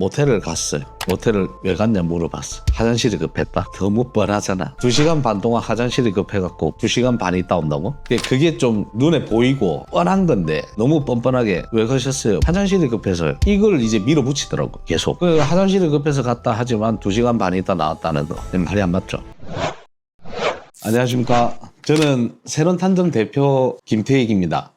모텔을 갔어요. 모텔을 왜 갔냐 물어봤어. 화장실이 급했다. 너무 뻔하잖아. 두 시간 반 동안 화장실이 급해갖고 두 시간 반 있다 온다고? 그게- 좀 눈에 보이고 뻔한 건데 너무 뻔뻔하게 왜 가셨어요? 화장실이 급해서요. 이걸 이제 밀어붙이더라고 계속. 그 화장실이 급해서 갔다 하지만 두 시간 반 있다 나왔다는 거 말이 안 맞죠? 안녕하십니까. 저는 새로운 탄정 대표 김태익입니다.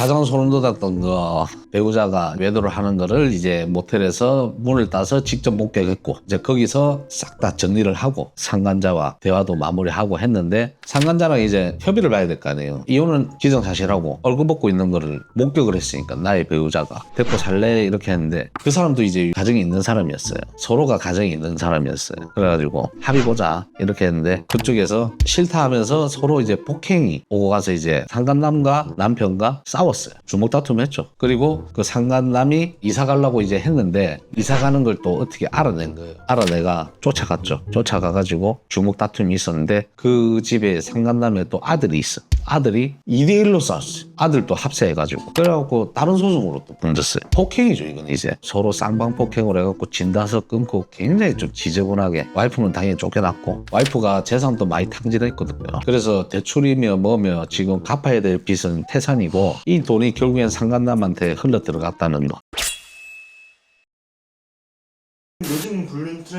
가장 소름 돋았던 거 배우자가 외도를 하는 거를 이제 모텔에서 문을 따서 직접 목격했고 이제 거기서 싹 다 정리를 하고 상간자와 대화도 마무리하고 했는데 상간자랑 이제 협의를 봐야 될 거 아니에요. 이혼은 기정사실하고 얼굴 벗고 있는 거를 목격을 했으니까 나의 배우자가 데리고 살래? 이렇게 했는데 그 사람도 이제 가정이 있는 사람이었어요. 서로가 가정이 있는 사람이었어요. 그래가지고 합의 보자. 이렇게 했는데 그쪽에서 싫다 하면서 서로 이제 폭행이 오고 가서 이제 상간남과 남편과 싸 웠어요. 주먹 다툼 했죠. 그리고 그 상간남이 이사 가려고 이제 했는데 이사 가는 걸 또 어떻게 알아낸 거예요. 알아내가 쫓아갔죠. 쫓아가가지고 주먹 다툼이 있었는데 그 집에 상간남에 또 아들이 있어. 아들이 2대1로 싸웠어요. 아들도 합세해가지고. 그래갖고 다른 소송으로 또 번졌어요. 폭행이죠, 이건 이제. 서로 쌍방 폭행을 해갖고 진다서 끊고 굉장히 좀 지저분하게. 와이프는 당연히 쫓겨났고, 와이프가 재산도 많이 탕진했거든요. 그래서 대출이며 뭐며 지금 갚아야 될 빚은 태산이고, 이 돈이 결국엔 상간남한테 흘러 들어갔다는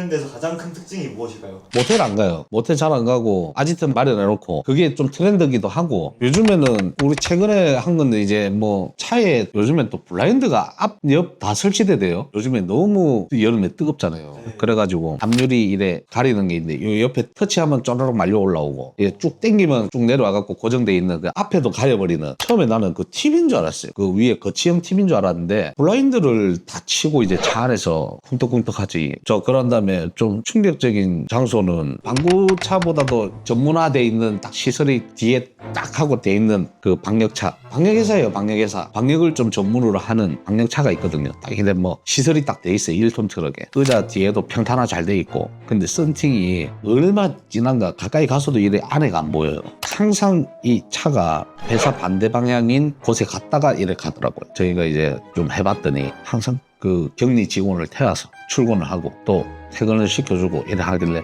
불륜 트렌드에서 가장 큰 특징이 무엇일까요? 모텔 안 가요. 모텔 잘 안 가고 아지트 마련해놓고 그게 좀 트렌드기도 하고 요즘에는 우리 최근에 한 건데 이제 뭐 차에 요즘엔 또 블라인드가 앞, 옆 다 설치돼 돼요. 요즘에 너무 여름에 뜨겁잖아요. 네. 그래가지고 앞유리 이래 가리는 게 있는데 요 옆에 터치하면 쪼르륵 말려 올라오고 쭉 당기면 쭉 내려와갖고 고정돼 있는 그 앞에도 가려버리는 처음에 나는 그 팁인 줄 알았어요. 그 위에 거치형 팁인 줄 알았는데 블라인드를 다 치고 이제 차 안에서 쿵떡쿵떡 하지. 저 그런 다음에 좀 충격적인 장소는 방구차보다도 전문화돼 있는 딱 시설이 뒤에 딱 하고 돼 있는 그 방역차. 방역회사예요, 방역회사. 방역을 좀 전문으로 하는 방역차가 있거든요. 딱 근데 뭐 시설이 딱 돼 있어요, 1톤 트럭에. 의자 뒤에도 평탄화 잘 돼 있고. 근데 썬팅이 얼마 지난가 가까이 가서도 이래 안에가 안 보여요. 항상 이 차가 회사 반대 방향인 곳에 갔다가 이래 가더라고요. 저희가 이제 좀 해봤더니 항상 그 격리 직원을 태워서 출근을 하고 또 퇴근을 시켜주고 이래 하길래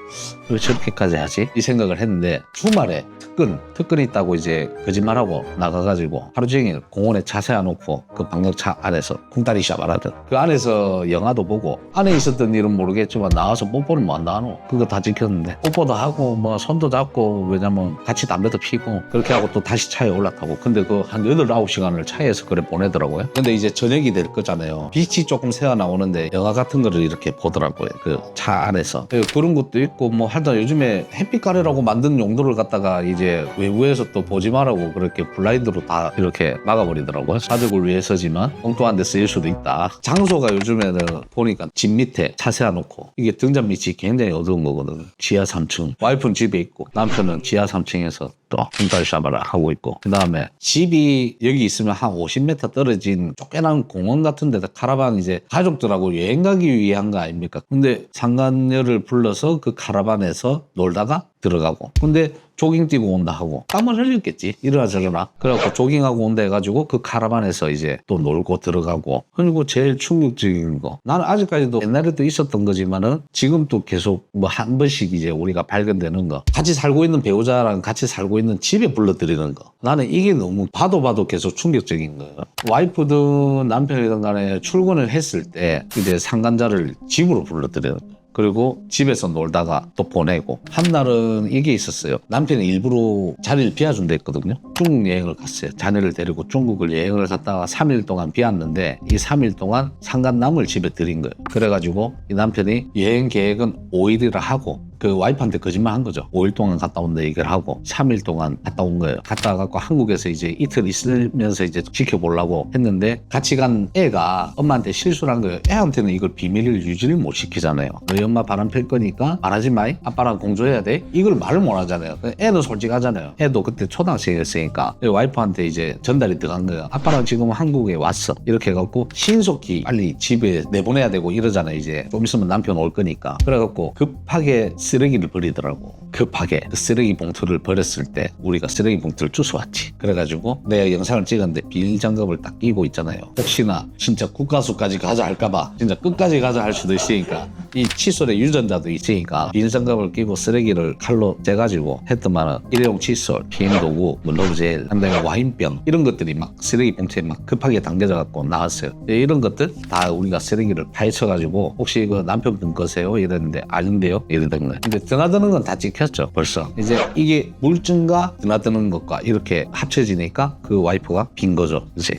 왜 저렇게까지 하지? 이 생각을 했는데 주말에 특근, 특근이 있다고 이제 거짓말하고 나가가지고 하루 종일 공원에 차 세워놓고 그 방역차 안에서 쿵다리 샤바라든 그 안에서 영화도 보고 안에 있었던 일은 모르겠지만 나와서 뽀뽀는 뭐 안 나노. 그거 다 지켰는데 뽀뽀도 하고 뭐 손도 잡고 왜냐면 같이 담배도 피고 그렇게 하고 또 다시 차에 올라타고. 근데 그한 8, 9시간을 차에서 그래 보내더라고요. 근데 이제 저녁이 될 거잖아요. 빛이 조금 새어 나오는데 영화 같은 거를 이렇게 보더라고요. 그차 안에서. 그 그런 것도 있고 뭐 하여튼 요즘에 햇빛 가래라고 만든 용도를 갖다가 이제 외부에서 또 보지 말라고 그렇게 블라인드로 다 이렇게 막아버리더라고요 가족을 위해서지만 엉뚱한 데 쓰일 수도 있다. 장소가 요즘에는 보니까 집 밑에 차 세워놓고 이게 등잔 밑이 굉장히 어두운 거거든. 지하 3층. 와이프는 집에 있고 남편은 지하 3층에서 또 쿵따리 샤바라 하고 있고 그 다음에 집이 여기 있으면 한 50m 떨어진 쫓겨난 공원 같은 데다 카라반 이제 가족들하고 여행 가기 위한 거 아닙니까? 근데 상간녀를 불러서 그 카라반에서 놀다가 들어가고. 근데 조깅 뛰고 온다 하고. 땀을 흘렸겠지. 이러나 저러나. 그래갖고 조깅하고 온다 해가지고 그 카라반에서 이제 또 놀고 들어가고. 그리고 제일 충격적인 거. 나는 아직까지도 옛날에도 있었던 거지만은 지금 또 계속 뭐 한 번씩 이제 우리가 발견되는 거. 같이 살고 있는 배우자랑 같이 살고 있는 집에 불러들이는 거. 나는 이게 너무 봐도 봐도 계속 충격적인 거예요. 와이프든 남편이든 간에 출근을 했을 때 이제 상간자를 집으로 불러들이는 거예요 그리고 집에서 놀다가 또 보내고 한날은 이게 있었어요. 남편이 일부러 자리를 비워준다 했거든요. 중국 여행을 갔어요. 자녀를 데리고 중국을 여행을 갔다가 3일 동안 비웠는데 이 3일 동안 상간남을 집에 들인 거예요. 그래가지고 이 남편이 여행 계획은 5일이라 하고 그 와이프한테 거짓말 한 거죠. 5일 동안 갔다 온다 얘기를 하고 3일 동안 갔다 온 거예요. 갔다 와갖고 한국에서 이제 이틀 있으면서 이제 지켜보려고 했는데 같이 간 애가 엄마한테 실수를 한 거예요. 애한테는 이걸 비밀을 유지를 못 시키잖아요. 너희 엄마 바람 필 거니까 말하지 마이. 아빠랑 공조해야 돼. 이걸 말을 못 하잖아요. 애는 솔직하잖아요. 애도 그때 초등학생이었으니까 와이프한테 이제 전달이 들어간 거예요. 아빠랑 지금 한국에 왔어. 이렇게 해갖고 신속히 빨리 집에 내보내야 되고 이러잖아요. 이제 좀 있으면 남편 올 거니까. 그래갖고 급하게 쓰레기를 버리더라고. 급하게 그 쓰레기 봉투를 버렸을 때 우리가 쓰레기 봉투를 주워왔지. 그래가지고 내가 영상을 찍었는데 비닐 장갑을 딱 끼고 있잖아요. 혹시나 진짜 국가수까지 가자 할까봐 진짜 끝까지 할 수도 있으니까 이 칫솔에 유전자도 있으니까 장갑을 끼고 쓰레기를 칼로 째가지고 했더만은 일회용 칫솔, 비행 도구, 뭐 러브젤, 한다음에 와인병 이런 것들이 막 쓰레기 봉투에 막 급하게 담겨져 갖고 나왔어요. 네, 이런 것들 다 우리가 쓰레기를 파헤쳐가지고 혹시 그 남편분 거세요? 이랬는데 아닌데요? 이러던 거예요. 근데 드나드는 건 다 찍혔죠. 벌써 이제 이게 물증과 드나드는 것과 이렇게 합쳐지니까 그 와이프가 빈 거죠. 그치?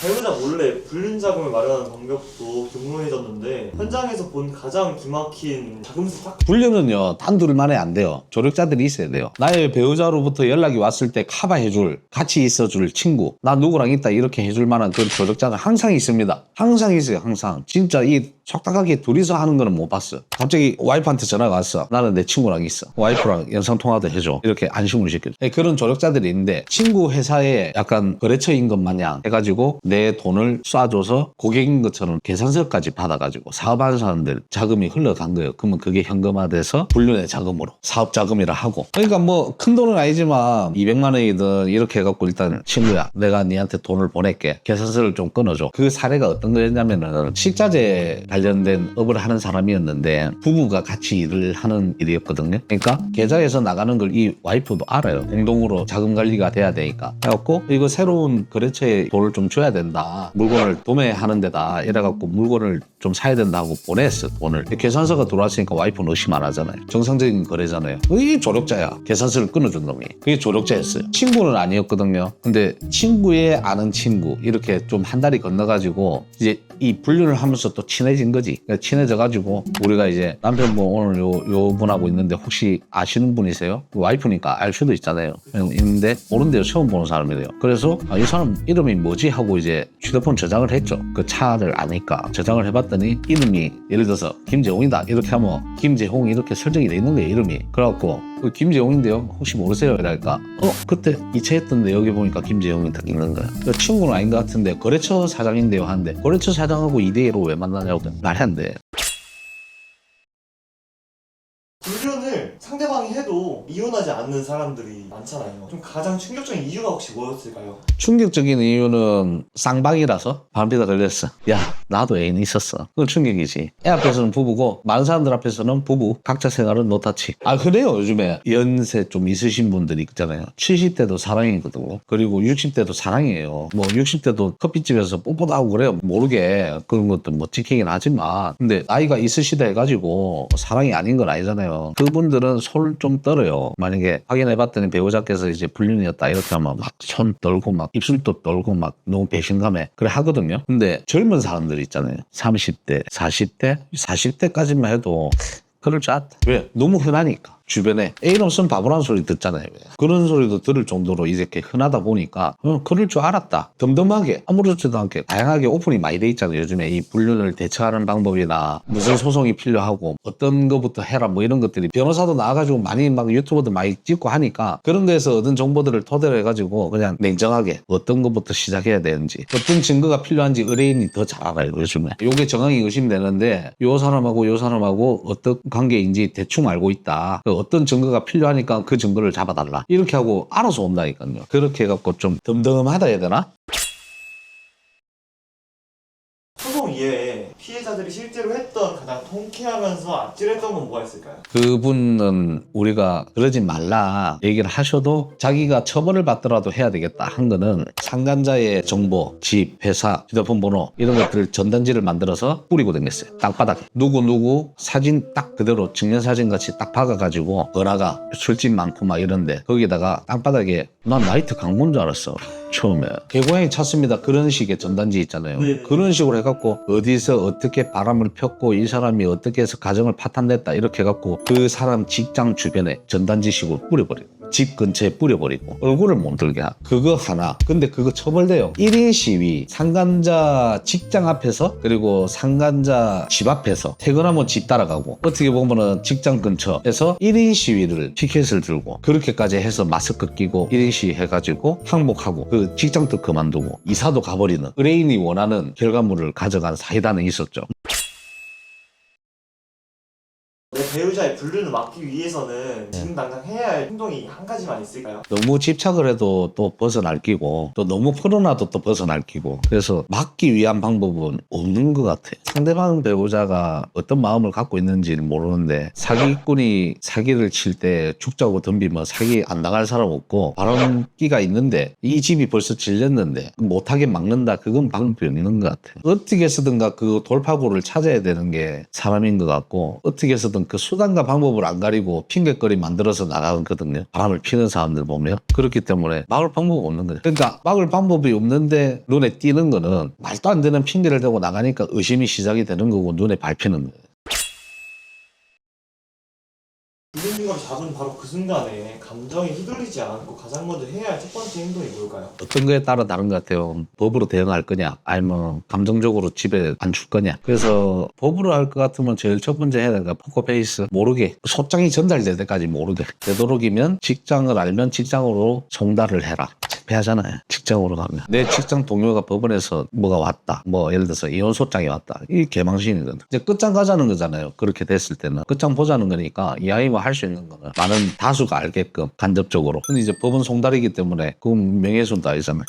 배우자 자금을 마련하는 방법도 교묘해졌는데 현장에서 본 가장 기막힌 자금 수탁 불륜은요 단둘 만에 안 돼요. 조력자들이 있어야 돼요. 나의 배우자로부터 연락이 왔을 때 커버해줄 같이 있어줄 친구. 나 누구랑 있다 이렇게 해줄 만한 그런 조력자는 항상 있습니다. 항상 있어요 항상. 진짜 이 속닥하게 둘이서 하는 거는 못 봤어. 갑자기 와이프한테 전화가 왔어. 나는 내 친구랑 있어. 와이프랑 영상통화도 해줘. 이렇게 안심을 시켜줘. 네, 그런 조력자들이 있는데 친구 회사에 약간 거래처인 것 마냥 해가지고 내 돈을 쏴줘서 고객인 것처럼 계산서까지 받아가지고 사업하는 사람들 자금이 흘러간 거예요. 그러면 그게 현금화돼서 불륜의 자금으로 사업 자금이라 하고. 그러니까 뭐 큰 돈은 아니지만 200만 원이든 이렇게 해갖고 일단 친구야 내가 니한테 돈을 보낼게 계산서를 좀 끊어줘. 그 사례가 어떤 거였냐면은 식자재 관련된 업을 하는 사람이었는데 부부가 같이 일을 하는 일이었거든요. 그러니까 계좌에서 나가는 걸 이 와이프도 알아요. 공동으로 자금 관리가 돼야 되니까. 그래갖고 이거 새로운 거래처에 돈을 좀 줘야 된다. 물건을 도매 하는 데다 이래갖고 물건을 좀 사야 된다고 보냈어 돈을. 계산서가 들어왔으니까 와이프는 의심 안 하잖아요. 정상적인 거래잖아요. 이게 조력자야. 계산서를 끊어준 놈이. 그게 조력자였어요. 친구는 아니었거든요. 근데 친구의 아는 친구 이렇게 좀 한 달이 건너가지고 이제 이 분류를 하면서 또 친해진 거지. 그러니까 친해져가지고 우리가 이제 남편분 오늘 요, 요 분하고 있는데 혹시 아시는 분이세요? 와이프니까 알 수도 있잖아요. 있는데 모른대요. 처음 보는 사람이래요. 그래서 아, 이 사람 이름이 뭐지 하고 이제 휴대폰 저장을 했죠. 그 차를 아니까 저장을 해봤더니 이름이 예를 들어서 김재홍이다 이렇게 하면 김재홍 이렇게 설정이 돼 있는 거예요. 이름이. 그래갖고 그 김재홍인데요. 혹시 모르세요? 이랄까. 어 그때 이체했던데 여기 보니까 김재홍이 딱 있는 거야. 그 친구는 아닌 것 같은데 거래처 사장인데요. 한데 거래처 사장하고 2대1로 왜 만나냐고 말이 안 돼. 불륜을 상대방이 해도 이혼하지 않는 사람들이 많잖아요 좀 가장 충격적인 이유가 혹시 뭐였을까요? 충격적인 이유는 쌍방이라서 반비가 걸렸어. 야, 나도 애인 있었어. 그건 충격이지. 애 앞에서는 부부고, 많은 사람들 앞에서는 부부, 각자 생활은 노타치. 아, 그래요, 요즘에. 연세 좀 있으신 분들이 있잖아요. 70대도 사랑이거든요. 그리고 60대도 사랑이에요. 뭐, 60대도 커피집에서 뽀뽀도 하고 그래요. 모르게. 그런 것도 뭐 지키긴 하지만. 근데 나이가 있으시다 해가지고 사랑이 아닌 건 아니잖아요. 그분들은 손좀 떨어요. 만약에 확인해봤더니 배우자께서 이제 불륜이었다 이렇게 하면 막 손 떨고 막 입술도 떨고 막 너무 배신감에 그래 하거든요. 근데 젊은 사람들 있잖아요. 30대, 40대, 40대까지만 해도 그럴 줄 알았다. 왜? 너무 흔하니까. 주변에 애인 없으면 바보라는 소리 듣잖아요. 왜? 그런 소리도 들을 정도로 이렇게 흔하다 보니까 어, 그럴 줄 알았다. 덤덤하게 아무렇지도 않게 다양하게 오픈이 많이 돼 있잖아요. 요즘에 이 불륜을 대처하는 방법이나 무슨 소송이 필요하고 어떤 거부터 해라 뭐 이런 것들이 변호사도 나와가지고 많이 막 유튜버도 많이 찍고 하니까 그런 거에서 얻은 정보들을 토대로 해가지고 그냥 냉정하게 어떤 것부터 시작해야 되는지 어떤 증거가 필요한지 의뢰인이 더 잘 알아요. 요즘에 요게 정황이 의심되는데 요 사람하고 요 사람하고 어떤 관계인지 대충 알고 있다. 그 어떤 증거가 필요하니까 그 증거를 잡아달라. 이렇게 하고 알아서 온다니까요. 그렇게 해갖고 좀 덤덤하다 해야 되나? 소송 이외에 피해자들이 실제로 했 던 가장 통쾌하면서 아찔했던 건 뭐가 있을까요? 그분은 우리가 그러지 말라 얘기를 하셔도 자기가 처벌을 받더라도 해야 되겠다 한 거는 상간자의 정보, 집, 회사, 휴대폰 번호 이런 것들을 전단지를 만들어서 뿌리고 다녔어요. 땅바닥에. 누구누구 사진 딱 그대로 증명사진 같이 딱 박아가지고 번화가 술집 많고 막 이런데 거기다가 땅바닥에 난 나이트 강본 줄 알았어. 처음에 개고양이 찾습니다 그런 식의 전단지 있잖아요 네. 그런 식으로 해갖고 어디서 어떻게 바람을 폈고 이 사람이 어떻게 해서 가정을 파탄냈다 이렇게 해갖고 그 사람 직장 주변에 전단지식으로 뿌려버리고 집 근처에 뿌려버리고 얼굴을 못 들게 하고 그거 하나. 근데 그거 처벌돼요. 1인 시위. 상간자 직장 앞에서 그리고 상간자 집 앞에서 퇴근하면 집 따라가고 어떻게 보면은 직장 근처에서 1인 시위를 피켓을 들고 그렇게까지 해서 마스크 끼고 1인 시위 해가지고 항복하고 그 직장도 그만두고 이사도 가버리는 의뢰인이 원하는 결과물을 가져간 사이다는 있었죠 배우자의 불륜을 막기 위해서는 지금 당장 해야 할 행동이 한 가지만 있을까요? 너무 집착을 해도 또 벗어날 끼고 또 너무 풀어놔도 또 벗어날 끼고. 그래서 막기 위한 방법은 없는 것 같아 상대방 배우자가 어떤 마음을 갖고 있는지는 모르는데 사기꾼이 사기를 칠 때 죽자고 덤비면 사기 안 나갈 사람 없고 바람 끼가 있는데 이 집이 벌써 질렸는데 못하게 막는다 그건 방법이 없는 것 같아 어떻게 해서든가 그 돌파구를 찾아야 되는 게 사람인 것 같고 어떻게 해서든 그 수단과 방법을 안 가리고 핑계거리 만들어서 나가거든요. 바람을 피는 사람들 보면. 그렇기 때문에 막을 방법이 없는 거죠. 그러니까 막을 방법이 없는데 눈에 띄는 거는 말도 안 되는 핑계를 대고 나가니까 의심이 시작이 되는 거고 눈에 밟히는 거예요 잡은 바로 그 순간에 감정이 휘둘리지 않고 가장 먼저 해야 할 첫 번째 행동이 뭘까요? 어떤 거에 따라 다른 것 같아요. 법으로 대응할 거냐, 아니면 감정적으로 집에 안 줄 거냐. 그래서 법으로 할 것 같으면 제일 첫 번째 해야 거 포커페이스. 모르게. 소장이 전달될 때까지 모르게. 되도록이면 직장을 알면 직장으로 송달을 해라. 패하잖아요. 직장으로 가면. 내 직장 동료가 법원에서 뭐가 왔다. 뭐 예를 들어서 이혼 소장이 왔다. 이 개망신이거든. 이제 끝장 가자는 거잖아요. 그렇게 됐을 때는. 끝장 보자는 거니까 이 아이가 할 수 있는 거는 많은 다수가 알게끔 간접적으로. 근데 이제 법은 송달이기 때문에 그건 명예훼손도 아니잖아요.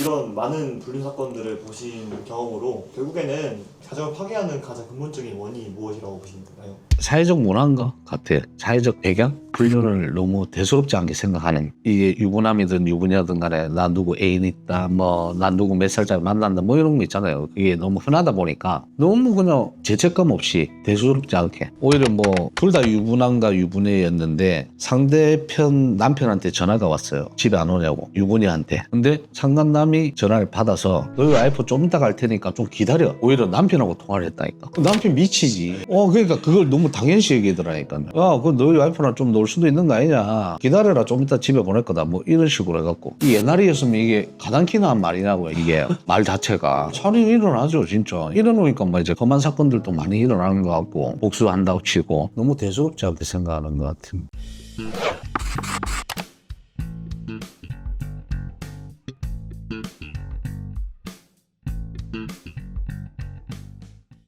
이런 많은 불륜 사건들을 보신 경험으로 결국에는 가정을 파괴하는 가장 근본적인 원인이 무엇이라고 보시나요? 사회적 문화인 것 같아. 사회적 배경? 불륜을 너무 대수롭지 않게 생각하는. 이게 유부남이든 유부녀든 간에 나 누구 애인 있다, 뭐, 나 누구 몇 살짜리 만난다, 뭐 이런 거 있잖아요. 그게 너무 흔하다 보니까 너무 그냥 죄책감 없이 대수롭지 않게. 오히려 뭐, 둘 다 유부남과 유부녀였는데 상대편 남편한테 전화가 왔어요. 집에 안 오냐고. 유부녀한테. 근데 상간남 이 전화를 받아서 너희 와이프 좀 이따 갈 테니까 좀 기다려. 오히려 남편하고 통화를 했다니까. 그 남편 미치지. 어, 그러니까 그걸 너무 당연시 여기더라니까. 야, 그 너희 와이프랑 좀 놀 수도 있는 거 아니냐. 기다려라. 좀 이따 집에 보낼 거다. 뭐 이런 식으로 해갖고. 이 옛날이었으면 이게 가당키나 한 말이냐고, 이게. 말 자체가. 살이 일어나죠, 진짜. 일어나니까 뭐 이제 그만 사건들도 많이 일어나는 것 같고, 복수한다고 치고. 너무 대수롭지 않게 생각하는 것 같은.